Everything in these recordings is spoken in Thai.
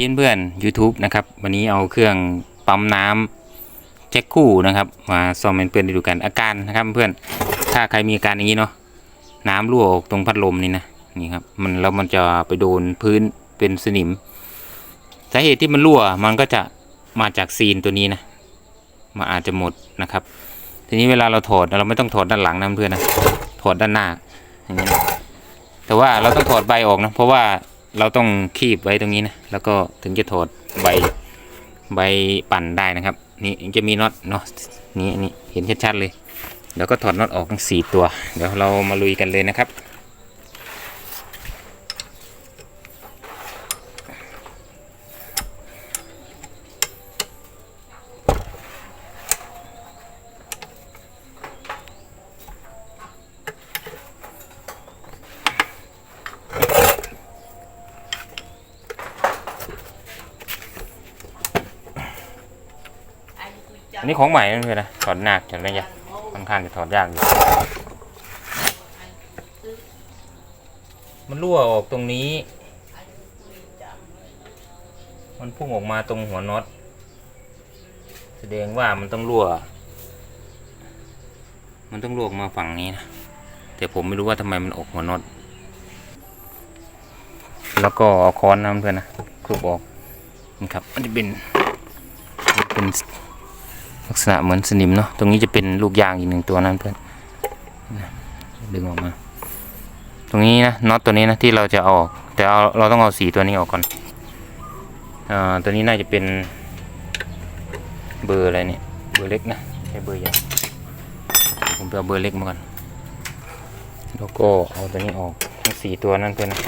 เพื่อนๆ YouTube นะครับวันนี้เอาเครื่องปั๊มน้ำแจ็คคู่นะครับมาซ่อมเป็นเพื่อนๆดูกันอาการนะครับเพื่อนถ้าใครมีอาการอย่างนี้เนาะน้ำรั่วออกตรงพัดลมนี่นะนี่ครับมันแล้วมันจะไปโดนพื้นเป็นสนิมสาเหตุที่มันรั่วมันก็จะมาจากซีนตัวนี้นะมันอาจจะหมดนะครับ ทีนี้เวลาเราถอดเราไม่ต้องถอดด้านหลังนะเพื่อนนะถอดด้านหน้าอย่างนี้แต่ว่าเราต้องถอดใบออกนะเพราะว่า เราต้องคีบไว้ตรงนี้นะแล้วก็ถึงจะถอดใบใบปั่นได้นะครับ นี่จะมีน็อตเนาะนี่นี่เห็นชัดๆเลย แล้วก็ถอดน็อตออกทั้งสี่ตัว เดี๋ยวเรามาลุยกันเลยนะครับ นนี้ของใหม่นั่นเลยนะถอดหนักจากระยะค่อนข้างจะถอดยากอยู่ มันรั่วออกตรงนี้ มันพุ่งออกมาตรงหัวน็อต แสดงว่ามันต้องรั่ว มันต้องรั่วออกมาฝั่งนี้นะ แต่ผมไม่รู้ว่าทำไมมันออกหัวน็อต แล้วก็เอาค้อนนะเพื่อนนะคลุบออกนี่ครับ มันจะเป็นเป็น ลักษณะเหมือนสนิมเนาะตรงนี้จะเป็นลูกยางอีกหนึ่งตัวนั้นเพื่อนดึงออกมา ตรงนี้นะน็อตตัวนี้นะที่เราจะเอาออกแต่เอาเราต้องเอาสีตัวนี้ออกก่อนอ่าตัวนี้น่าจะเป็นเบอร์อะไรเนี่ยเบอร์เล็กนะไม่ใช่เบอร์ใหญ่ผมไปเอาเบอร์เล็กมาก่อนแล้วก็เอาตัวนี้ออกทั้งสีตัวนั้นเพื่อนนะ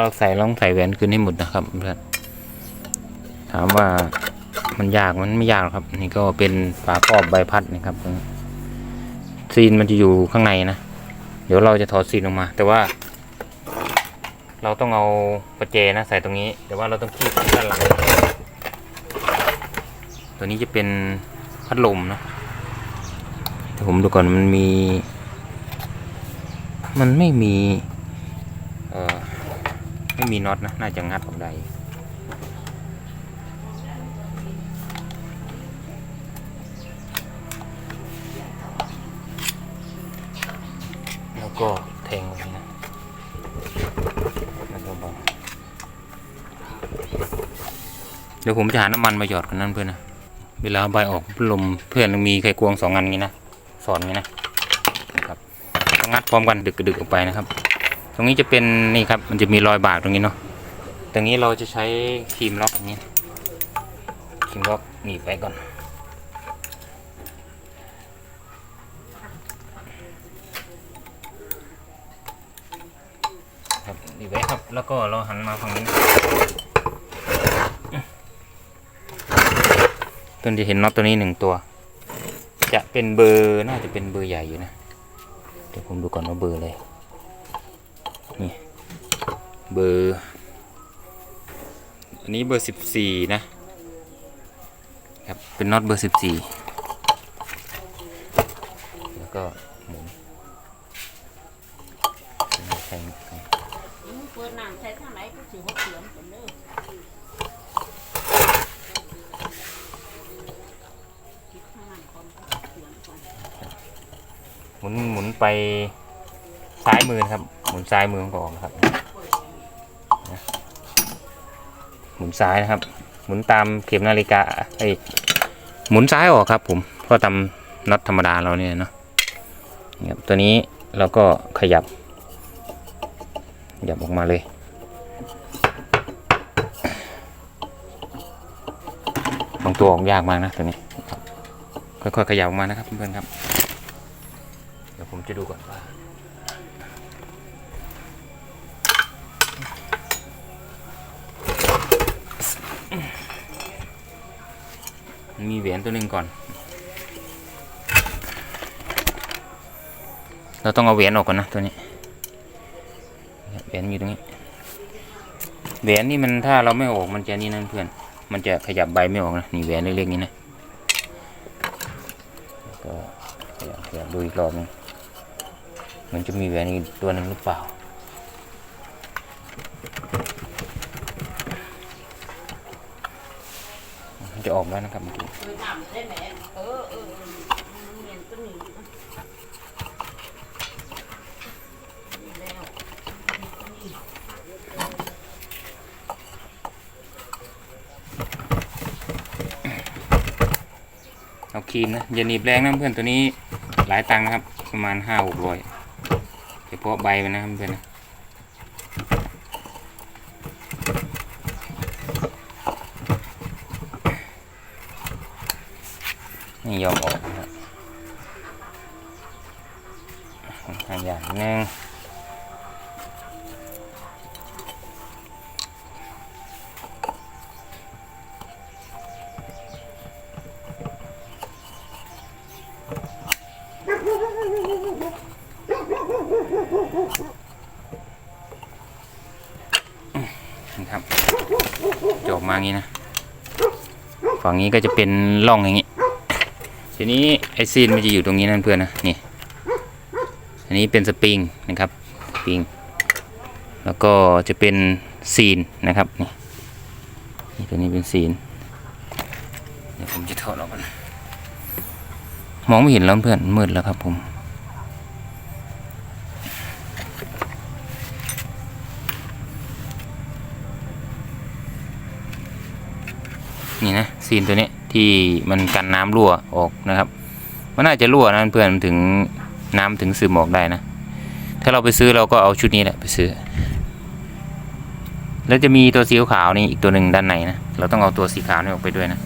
เวลาเราใส่เราต้องใส่แหวนคืนให้หมดนะครับเพื่อนถามว่ามันยากมันไม่ยากหรอกครับ นี่ก็เป็นฝาครอบใบพัดนะครับซีนมันจะอยู่ข้างในนะ เดี๋ยวเราจะถอดซีนออกมา แต่ว่า เราต้องเอาประแจนะใส่ตรงนี้ แต่ว่าเราต้องคีบด้านหลังตัวนี้จะเป็นพัดลมนะแต่ผมดูก่อนมันมี มันไม่มี เออ ม่มีน็อตนะ น่าจะงัดออกได้แล้วก็แทงลงไปนะแล้วก็เบาเดี๋ยวผมจะหาน้ำมันมาหยอดกันนั่นเพื่อนนะ เวลาใบออกลมเพื่อนมีไขควงสองอันงี้นะ สอนงี้นะ นะครับต้องงัดพร้อมกันดึกกระดึกออกไปนะครับ รงนี้จะเป็นนี่ครับ มันจะมีรอยบากตรงนี้เนาะตรงนี้เราจะใช้ครีมล็อกอย่างนี้ครีมล็อกหนีบไปก่อน ครับหนีบไว้ครับ แล้วก็เราหันมาฝั่งนี้ต้นจะเห็นน็อตตัวนี้หนึ่งตัว จะเป็นเบอร์น่าจะเป็นเบอร์ใหญ่อยู่นะ เดี๋ยวผมดูก่อนว่าเบอร์อะไร เบอร์ อันนี้เบอร์สิบสี่นะครับ เป็นน็อตเบอร์สิบสี่แล้วก็หมุนแทงเปิดน้ำใส่ทางไหนก็สิหกเสียมเป็นเนื้อหมุนหมุนไปซ้ายมือครับ หมุนซ้ายมือของออกนครับ นซ้ายนะครับ หมุนตามเข็มนาฬิกาไอยหมุนซ้ายออกครับผมก็ทำน็อตธรรมดาเราเนี่ยเนาะนี่ครับตัวนี้เราก็ขยับ ขยับออกมาเลย บางตัวออกยากมากนะตัวนี้ ค่อยๆขยับออกมานะครับเพื่อนๆครับ เดี๋ยวผมจะดูก่อนว่า มีแหวนตัวหนึ่งก่อน เราต้องเอาแหวนออกก่อนนะตัวนี้แหวนอยู่ตรงนี้แหวนนี่มันถ้าเราไม่ออกมันจะนี่นั่นเพื่อน มันจะขยับใบไม่ออกนะ นี่แหรียเล็กๆนี้นะก็ขยับดูอีกรอบนึงมันจะมีแหวนอีกตัวนึงหรือเปล่า มันจะออกแล้วนะครับเมื่อกี้เออเออเออมันเมียนตัวนี้นี่แล้วเอาครีมนะอย่าหนีบแรงนะเพื่อนตัวนี้หลายตังค์นะครับ ประมาณห้าหกร้อยเฉพาะใบมันนะครับเพื่อนนะ ยอมออกนะครับค่อนข้างยากนิดนึงครับจะออกมางี้นะ ฝั่งนี้ก็จะเป็นร่องอย่างนี้ ทีนี้ไอซีนมันจะอยู่ตรงนี้นั่นเพื่อนนะนี่อันนี้เป็นสปริงนะครับสปริงแล้วก็จะเป็นซีนนะครับนี่นี่ตัวนี้เป็นซีนเดี๋ยวผมจะถอดออกก่อนมองไม่เห็นแล้วเพื่อนมืดแล้วครับผมนี่นะซีนตัวนี้ ที่มันกันน้ำรั่วออกนะครับ มันน่าจะรั่วนะเพื่อนถึงน้ำถึงซึมออกได้นะ ถ้าเราไปซื้อเราก็เอาชุดนี้แหละไปซื้อ แล้วจะมีตัวสีขาวนี่อีกตัวหนึ่งด้านในนะ เราต้องเอาตัวสีขาวนี่ออกไปด้วยนะ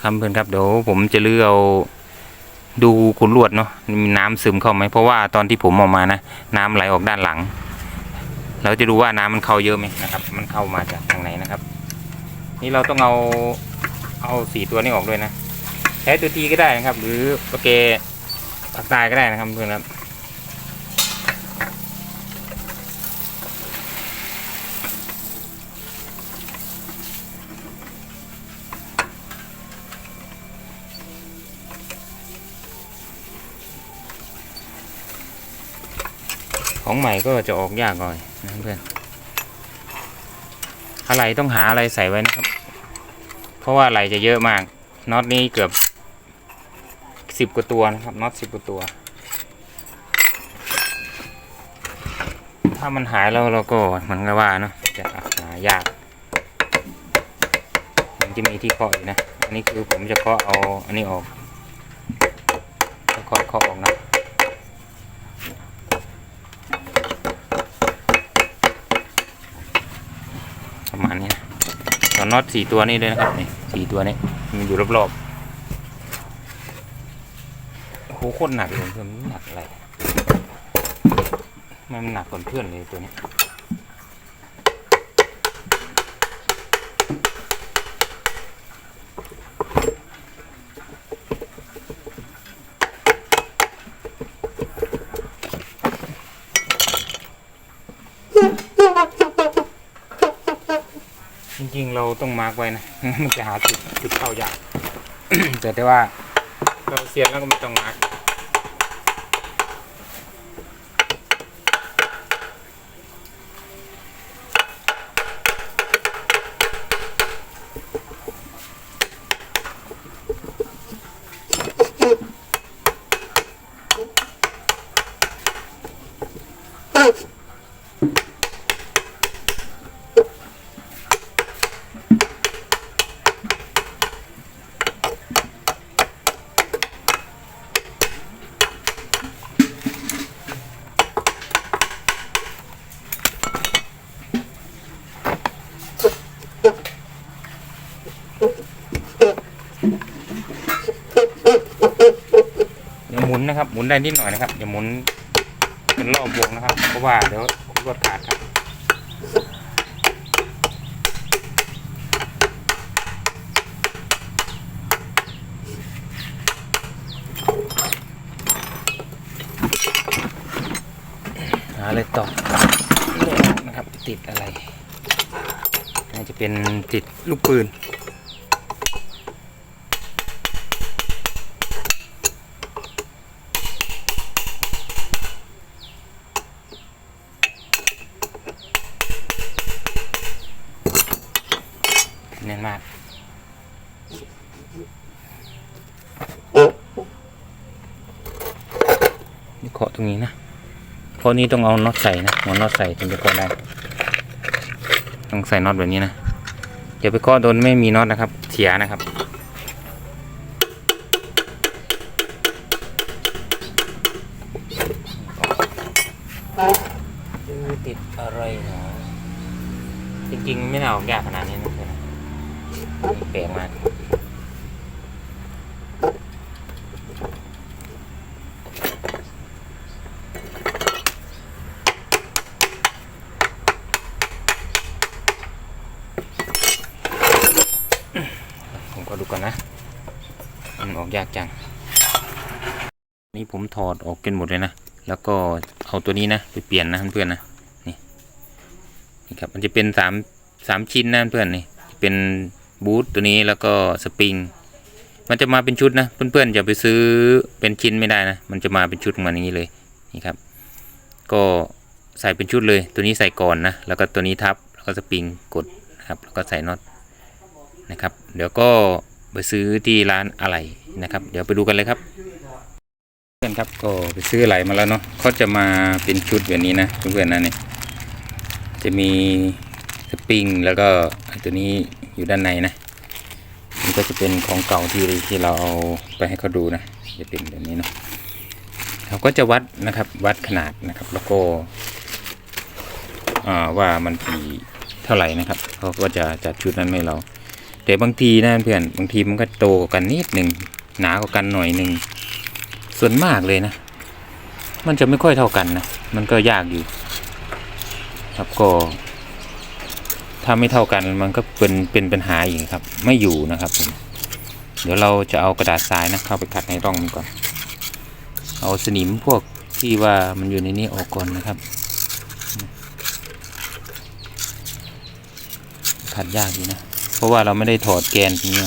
ครับเพื่อนครับเดี๋ยวผมจะเลือกเอาดูขุนลวดเนาะมีน้ำซึมเข้าไหมเพราะว่าตอนที่ผมเออกมานะ น้ำไหลออกด้านหลัง เราจะดูว่าน้ำมันเข้าเยอะไหมนะครับ มันเข้ามาจากทางไหนนะครับ นี่เราต้องเอา เอาสีตัวนี้ออกด้วยนะใช้ตัวทีก็ได้นะครับ หรือโอเคปากตายก็ได้นะครับเพื่อนครับของใหม่ก็จะออกยากหน่อยนะเพื่อนอะไรต้องหาอะไรใส่ไว้นะครับ เพราะว่าไหลจะเยอะมากน็อตนี้เกือบสิบกว่าตัวนะครับน็อตสิบกว่าตัว ถ้ามันหายแล้วเราก็เหมันก็ว่าเนาะจะหายากมันจะมีที่เคาะอยู่นะอันนี้คือผมจะเคาะเอาอันนี้ออกเคาะเคาะออกนะมาณนี้นะ ต่อน็อตสี่ตัวนี้เลยนะครับนี่สี่ตัวนี้มันอยู่รอบๆโอ้โหโคตรหนักเลยเพื่อนหนักอะไรมันหนักกว่าเพื่อนเลยตัวนี้ จริงๆ เราต้องมาร์กไว้นะ มันจะหาจุดจุดเข้ายากแต่ได้ว่า เราเสียแล้วก็ไม่ต้องมาร์ก หมุนนะครับ หมุนได้นิดหน่อยนะครับอย่าหมุนเป็นรอบวงนะครับ เพราะว่าเดี๋ยวรถขาดครับนอะไรต่อไม่นะครับติดอะไร น่าจะเป็นติดลูกปืน แน่นมาก นี่เคาะตรงนี้นะ เพราะนี้ต้องเอาน็อตใส่นะหัวน็อตใส่ถึงจะเคาะได้ ต้องใส่น็อตแบบนี้นะอย่าไปเคาะโดนไม่มีน็อตนะครับเสียนะครับติดอะไรเนาะจริงๆ ไม่น่าออกยากขนาดนี้นะเพื่อนแปลกมาก ผมก็ดูก่อนนะ มันออกยากจัง นี่ผมถ อดออกกันหมดเลยนะ แล้วก็เอาตัวนี้นะไปเปลี่ยนนะเพื่อนๆนะนี่นี่ครับมันจะเป็นสามสามชิ้นนะเพื่อนๆนี่เป็นบูทตัวนี้แล้วก็สปริง มันจะมาเป็นชุดนะ เพื่อนๆจะไปซื้อเป็นชิ้นไม่ได้นะ มันจะมาเป็นชุดมาอย่างนี้เลยนี่ครับ ก็ใส่เป็นชุดเลย ตัวนี้ใส่ก่อนนะแล้วก็ตัวนี้ทับแล้วก็สปริงกดนะครับ แล้วก็ใส่น็อตนะครับ เดี๋ยวก็ไปซื้อที่ร้านอะไหล่นะครับ เดี๋ยวไปดูกันเลยครับ เพื่อนครับก็ไปซื้อไหลมาแล้วเนาะเขาจะมาเป็นชุดแบบนี้นะเพื่อนๆนะเนี่ยจะมีสปริงแล้วก็ตัวนี้อยู่ด้านในนะนี่ก็จะเป็นของเก่าที่ที่เราเอาไปให้เขาดูนะจะเป็นแบบนี้เนาะเขาก็จะวัดนะครับวัดขนาดนะครับ แล้วก็ว่ามันกี่เท่าไหร่นะครับเขาก็จะจัดชุดนั้นให้เราแต่บางทีนะเพื่อนบางทีมันก็โตกว่ากันนิดหนึ่งหนากว่ากันหน่อยหนึ่ง ส่วนมากเลยนะ มันจะไม่ค่อยเท่ากันนะ มันก็ยากอยู่ ครับก็ ถ้าไม่เท่ากันมันก็เป็นเป็นปัญหาอีกครับ ไม่อยู่นะครับผมเดี๋ยวเราจะเอากระดาษทรายนะเข้าไปขัดในร่องมันก่อน เอาสนิมพวกที่ว่ามันอยู่ในนี้ออกก่อนนะครับ ขัดยากอยู่นะ เพราะว่าเราไม่ได้ถอดแกนตรงนี้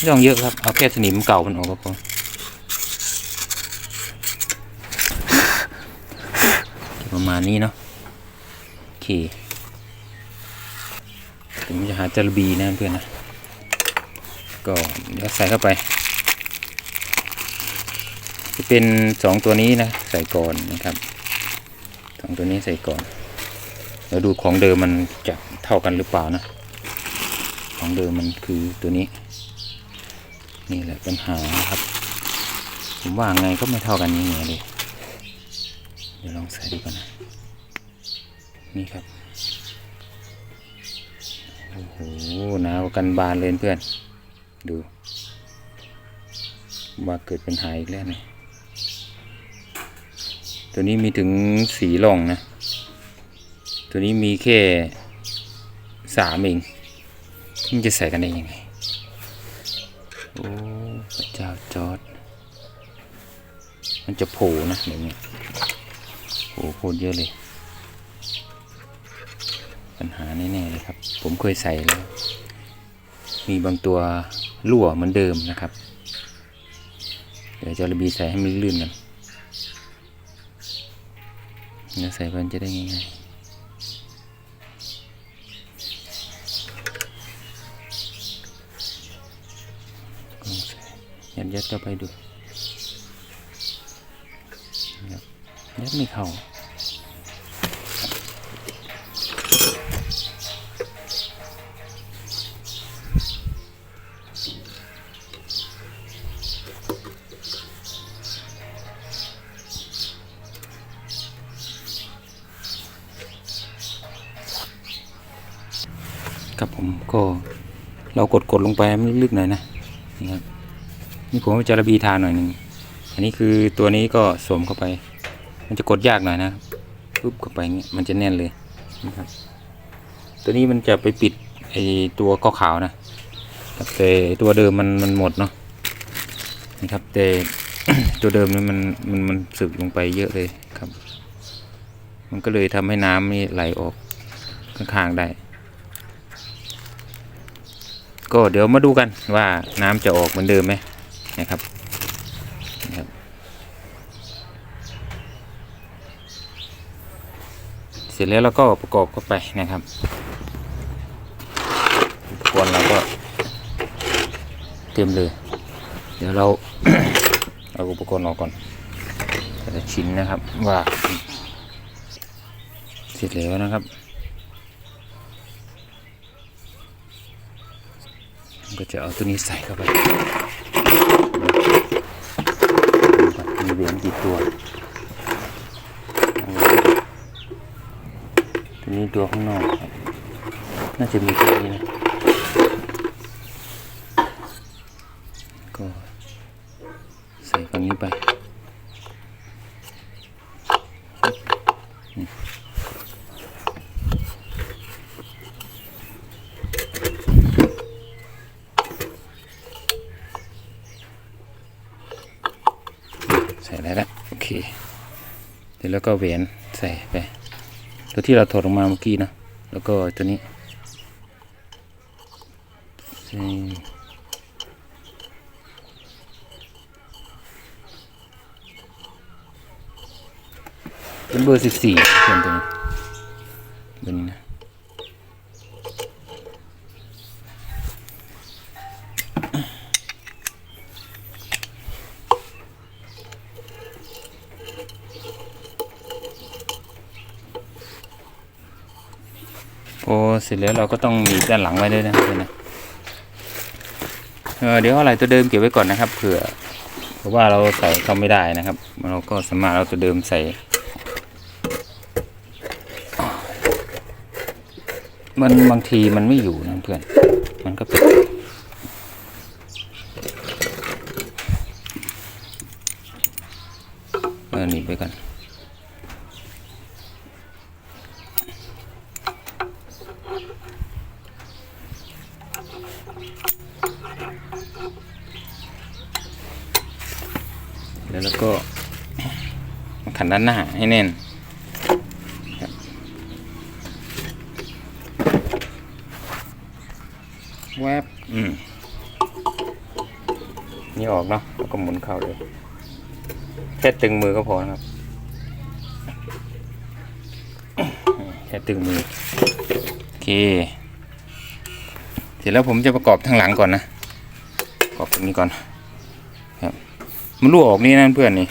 ไม่ต้องเยอะครับ เอาแค่สนิมเก่ามันออกก็พอประมาณนี้เนาะโอเคผมจะหาจารบีนะเพื่อนนะก็เดี๋ยวใส่เข้าไป จะเป็นสองตัวนี้นะ ใส่ก่อนนะครับสองตัวนี้ใส่ก่อนแล้วดูของเดิมมันจะเท่ากันหรือเปล่านะ ของเดิมมันคือตัวนี้ นี่แหละปัญหาครับ ผมว่าไงก็ไม่เท่ากันนี่เหนียเลยเดี๋ยวลองใส่ดูกันนะนี่ครับโอ้โหหนาวกันบานเลยเพื่อน ดู ว่าเกิดปัญหาอีกแล้วเนี่ยตัวนี้มีถึงสีร่องนะ ตัวนี้มีแค่สามเองมันจะใส่กันได้ยังไง โอ้พระเจ้าจอร์ดมันจะโผล่นะแบบนี้โอ้โคตรเยอะเลย ปัญหาแน่ๆเลยครับ ผมเคยใส่แล้ว มีบางตัวรั่วเหมือนเดิมนะครับ เดี๋ยวจะระบีใส่ให้มันลื่นกันเดี๋ยวใส่ไปมันจะได้ง่ายๆ ลองใส่ ยัดยัดเข้าไปดูยัดไม่เข้าครับผมก็เรากดกดลงไปมันลึกๆหน่อยนะนี่ครับ นี่ผมจะระบีทาหน่อยหนึ่งอันนี้คือตัวนี้ก็สวมเข้าไป มันจะกดยากหน่อยนะปุ๊บเข้าไปงเงี้ยมันจะแน่นเลยนะครับ ตัวนี้มันจะไปปิดไอตัวก้อขาวนะแต่ตัวเดิมมันมันหมดเนาะนี่ครับแต่ตัวเดิมนี่มันมันมันสึกลงไปเยอะเลยครับ มันก็เลยทำให้น้ำนี่ไหลออกข้างๆได้ ก็เดี๋ยวมาดูกันว่าน้ำจะออกเหมือนเดิมไหม นะครับนะครับ เสร็จแล้วเราก็ประกอบเข้าไปนะครับอุปกรเราก็เตรียมเลย เดี๋ยวเราเอาอุปกรณ์ออกก่อนแต่ละชิ้นนะครับว่าเสร็จแล้วนะครับก็จะเอาตัวนี้ใส่เข้าไปมี เหรียญกี่ตัวตัวนี้ตัวข้างนอกครับน่าจะมีแค่นี้นะก็ใส่ฝั่งนี้ไป ใส่ได้แล้วโอเค เดี๋ยว แล้วก็แหวนใส่ไป ตัวที่เราถอดออกมาเมื่อกี้นะแล้วก็ตัวนี้เป็นเบอร์สิบสี่เพื่อนตัวนี้เบอร์นี้นะ พ อ้เสร็จแล้วเราก็ต้องมีด้านหลังไว้ด้วยนะเพื่อนนะเเดี๋ยวอาอะไรตัวเดิมเก็บไว้ก่อนนะครับ เผื่อเพราะว่าเราใส่เข้าไม่ได้นะครับ เราก็สามารถเอาตัวเดิมใส่ มันบางทีมันไม่อยู่นะเพื่อน มันก็เป็นเออหนีบไปก่อน แล้วเราก็มาขันด้าน หน้าให้แน่นครับแวบอืมนี่ออกเนาะแล้วก็หมุนเข้าเลยแค่ตึงมือก็พอนะครับ แค่ตึงมือ โอเค เสร็จแล้วผมจะประกอบทางหลังก่อนนะประกอบตรงนี้ก่อนมันรั่วออกนี่นะเพื่อนนี่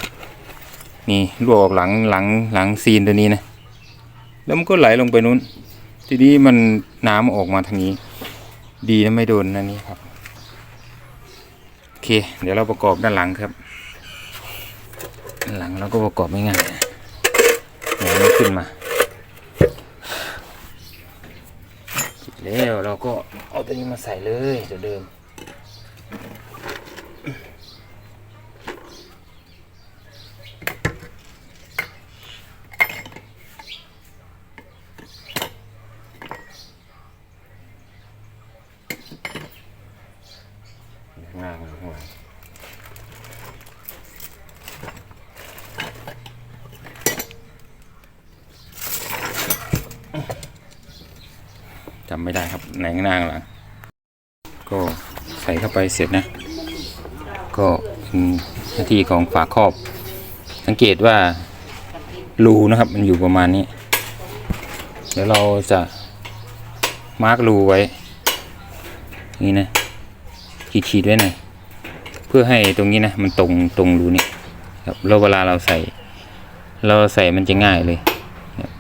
นี่รั่วออกหลังหลังหลังซีนตัวนี้นะ แล้วมันก็ไหลลงไปนู้น ทีนี้มันน้ำออกมาทางนี้ ดีนะไม่โดนนั่นนี่ครับโอเค เดี๋ยวเราประกอบด้านหลังครับด้านหลังเราก็ประกอบไม่ง่ายเดี๋ยวขึ้นมาเสร็จแล้วเราก็เอาตัวนี้มาใส่เลยเดี๋ยวเดิม ข้างล่างข้างหลังจำ ไม่ได้ครับไหนข้างหน้าหลังก็ใส่เข้าไปเสร็จนะ ก็เป็นหน้าที่ของฝาครอบ สังเกตว่ารูนะครับ มันอยู่ประมาณนี้ เดี๋ยวเราจะมาร์กรูไว้ นี่นะขีดขีดๆไว้หน่อยเพื่อให้ตรงนี้นะ มันตรงตรงรูนี่ครับแล้วเวลาเราใส่ เราใส่มันจะง่ายเลยครับ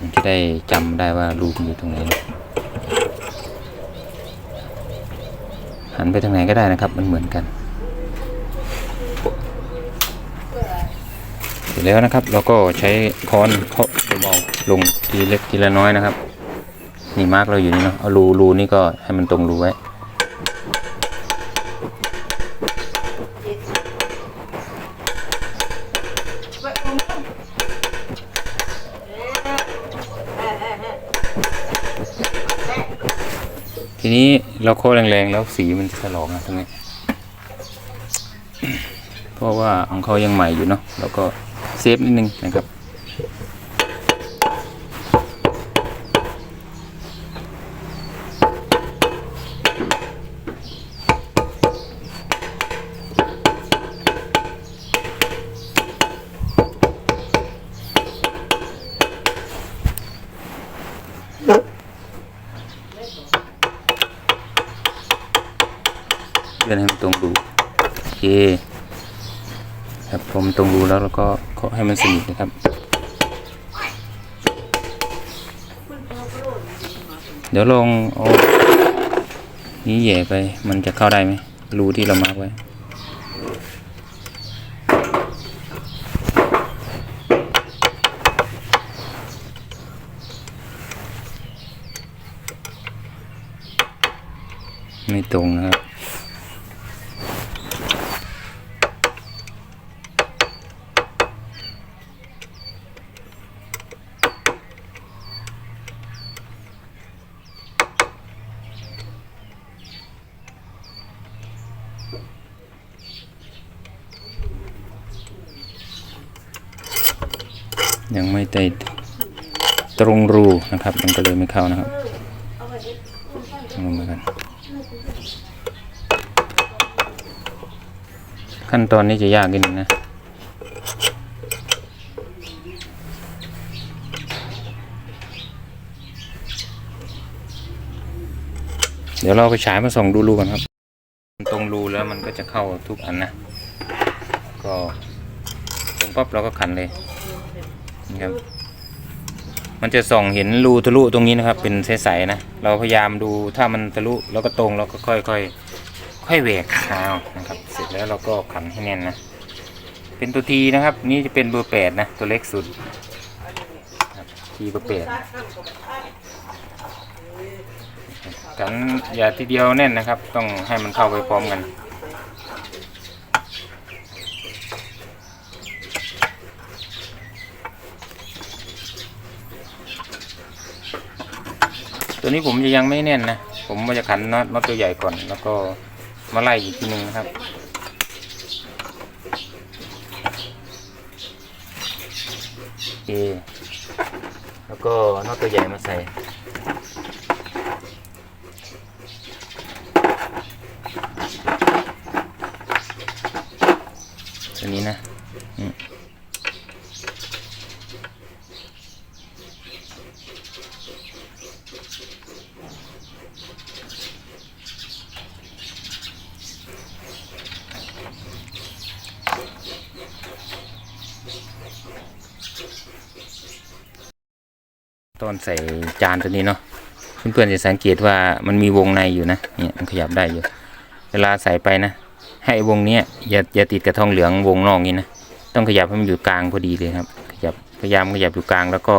มันจะได้จำได้ว่ารูมันอยู่ตรงไหนนะหันไปทางไหนก็ได้นะครับ มันเหมือนกัน เสร็จแล้วนะครับเราก็ใช้ค้อนเคาะเบาๆลงทีเล็กทีละน้อยนะครับ นี่มาร์กเราอยู่นี่เนาะเอารูรูนี่ก็ให้มันตรงรูไว้ นี้เราโค้แรงๆแล้วสีมันจะถลอกนะตรงนี้ เพราะว่าของเขายังใหม่อยู่เนาะแล้วก็เซฟนิดนึงนะครับ เลื่อนให้มันตรงรูโอเคครับผมตรงรูแล้วเราก็เคาะให้มันสนิทนะครับ เดี๋ยวลองเอานี้แย่ไปมันจะเข้าได้ไหมรูที่เรามาร์กไว้ไม่ตรงนะครับ ยังไม่ได้ตรงรูนะครับ มันก็เลยไม่เข้านะครับเอาลงมากันขั้นตอนนี้จะยากนิดนึงนะเดี๋ยวเราไปฉายมาส่องดูรูกันครับ ตรงรูแล้วมันก็จะเข้าทุกอันนะ ก็ตรงปั๊บเราก็ขันเลย นะครับ มันจะส่องเห็นรูทะลุตรงนี้นะครับ เป็นใสๆนะ เราพยายามดูถ้ามันทะลุแล้วก็ตรงเราก็ค่อยๆค่อยแหวกเอานะครับ เสร็จแล้วเราก็ขันให้แน่นนะ เป็นตัวทีนะครับ นี่จะเป็นเบอร์แปดนะ ตัวเล็กสุดครับทีเบอร์แปดกันอย่าทีเดียวแน่นนะครับ ต้องให้มันเข้าไปพร้อมกัน ตัวนี้ผมจะยังไม่แน่นนะ ผมว่าจะขันน็อตน็อตตัวใหญ่ก่อน แล้วก็มาไล่อีกทีหนึงนะครับ โอเค แล้วก็น็อตตัวใหญ่มาใส่ ตอนใส่จานตัวนี้เนาะเพื่อนๆจะสังเกตว่ามันมีวงในอยู่นะเนี่ยมันขยับได้อยู่เวลาใส่ไปนะ ให้วงเนี้ยอย่าอย่าติดกับทองเหลืองวงนอกนี้นะต้องขยับให้มันอยู่กลางพอดีเลยครับ ขยับพยายามขยับอยู่กลางแล้วก็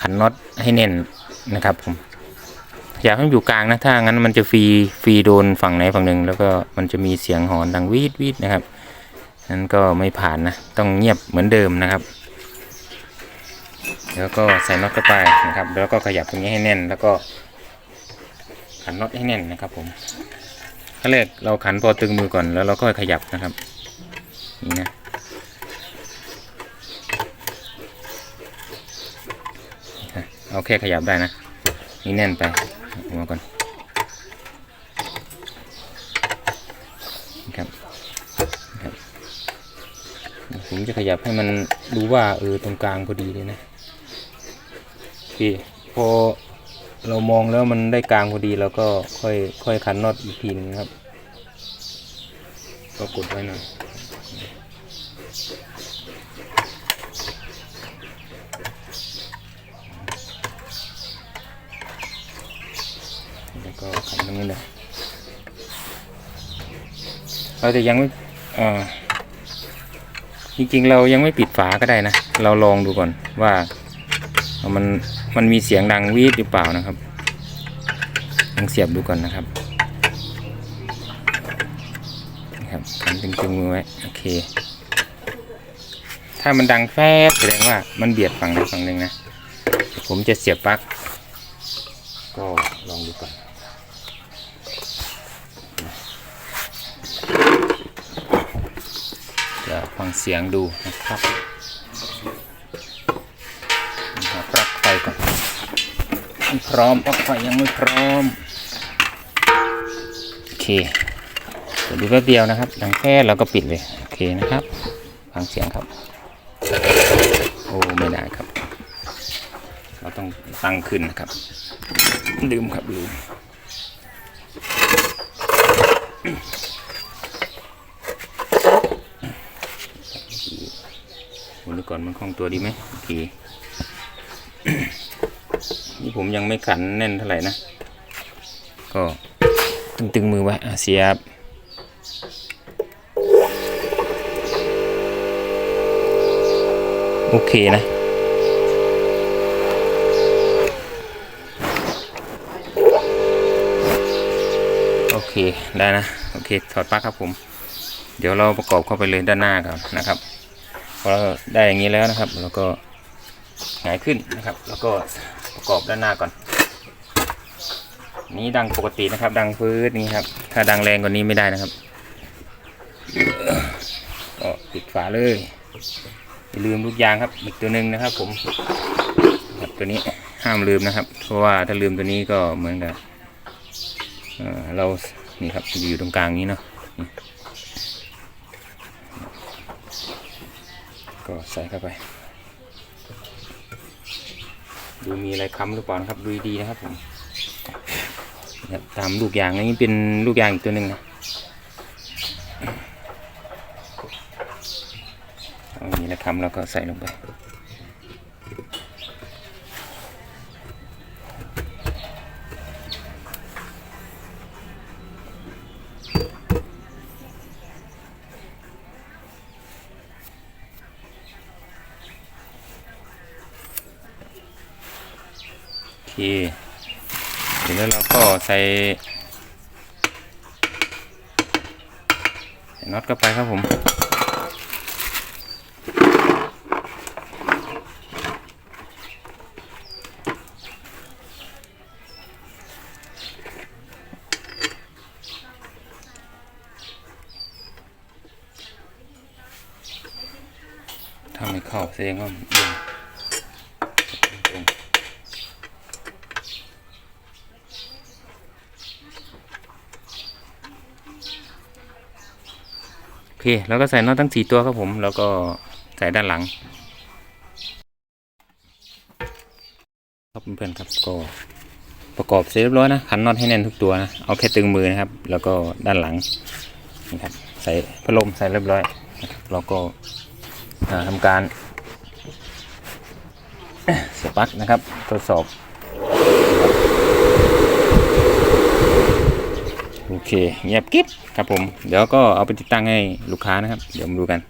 ขันน็อตให้แน่นนะครับผมขยับให้มันอยู่กลางนะถ้างั้นมันจะฟรีฟรีโดนฝั่งไหนฝั่งหนึ่งแล้วก็มันจะมีเสียงหอนดังวีดวีดนะครับนั้นก็ไม่ผ่านนะต้องเงียบเหมือนเดิมนะครับ แล้วก็ใส่น็อตเข้าไปนะครับ แล้วก็ขยับตรงนี้ให้แน่น แล้วก็ขันน็อตให้แน่นนะครับ ผมขั้นแรกเราขันพอตึงมือก่อนแล้วเราก็ขยับนะครับนี่นะเอาแค่ขยับได้นะนี่แน่นไปเอามาก่อนนะครับผมจะขยับให้มันดูว่าเออตรงกลางพอดีเลยนะ เคพอเรามองแล้วมันได้กลางพอดีเราก็ค่อยค่อยขันน็อตอีกทีนึงนะครับ ก็กดไว้หน่อยแล้วก็ขันตรงนี้เลยเราจะยังไม่อ่อจริงๆเรายังไม่ปิดฝาก็ได้นะ เราลองดูก่อนว่ามัน มันมีเสียงดังวีดหรือเปล่านะครับลองเสียบดูก่อนนะครับนะครับขันตึงๆมือไว้โอเค ถ้ามันดังแฟบแสดงว่ามันเบียดฝั่งใดฝั่งหนึ่งนะผมจะเสียบปลั๊กก็ลองดูก่อนจะฟังเสียงดูนะครับ พร้อมปลั๊กไฟยังไม่พร้อม โอเคเดี๋ยวดูแป๊บเดียวนะครับ ดังแค่เราก็ปิดเลย โอเคนะครับ ฟังเสียงครับ โอ้ไม่ได้ครับ เราต้องตั้งขึ้นนะครับ ลืมครับลืมดูดูก่อนมันคล่องตัวดีไหมโอเค ผมยังไม่ขันแน่นเท่าไหร่นะ ก็ตึงๆมือไว้อะเสียบโอเคนะ โอเค ได้นะ โอเค ถอดปลั๊กครับผม เดี๋ยวเราประกอบเข้าไปเลยด้านหน้าก่อนนะครับพอเราได้อย่างนี้แล้วนะครับ แล้วก็หงายขึ้นนะครับ แล้วก็ ประกอบด้านหน้าก่อน นี้ดังปกตินะครับ ดังฟืดนี้ครับ ถ้าดังแรงกว่านี้ไม่ได้นะครับก็ปิดฝาเลยอย่าลืมลูกยางครับ อีกตัวหนึ่งนะครับ ผมครับตัวนี้ห้ามลืมนะครับ เพราะว่าถ้าลืมตัวนี้ก็เหมือนกับเรานี่ครับอยู่ตรงกลางนี้เนาะก็ใส่เข้าไป ดูมีอะไรค้ำหรือเปล่านะครับดูดีนะครับผมตามลูกยางนี้เป็นลูกยางอีกตัวหนึ่งนะเอาอย่างนี้นะครับแล้วก็ใส่ลงไป โอเค เดี๋ยวแล้วเราก็ ใส่น็อตเข้าไปครับผมถ้าไม่เข้าแสดงว่ามันเอียงตรงโอ เคแล้วก็ใส่น็อตทั้งสี่ตัวครับผม แล้วก็ใส่ด้านหลัง ครับเพื่อนๆครับก็ประกอบเสร็จเรียบร้อยนะขันน็อตให้แน่นทุกตัวนะเอาแค่ตึงมือนะครับ แล้วก็ด้านหลังนี่ครับใส่พัดลมใส่เรียบร้อยนะครับเราก็อ่าทำการสปักนะครับทดสอบ โอ เคเงียบกิ๊บครับผม เดี๋ยวก็เอาไปติดตั้งให้ลูกค้านะครับ เดี๋ยวมาดูกัน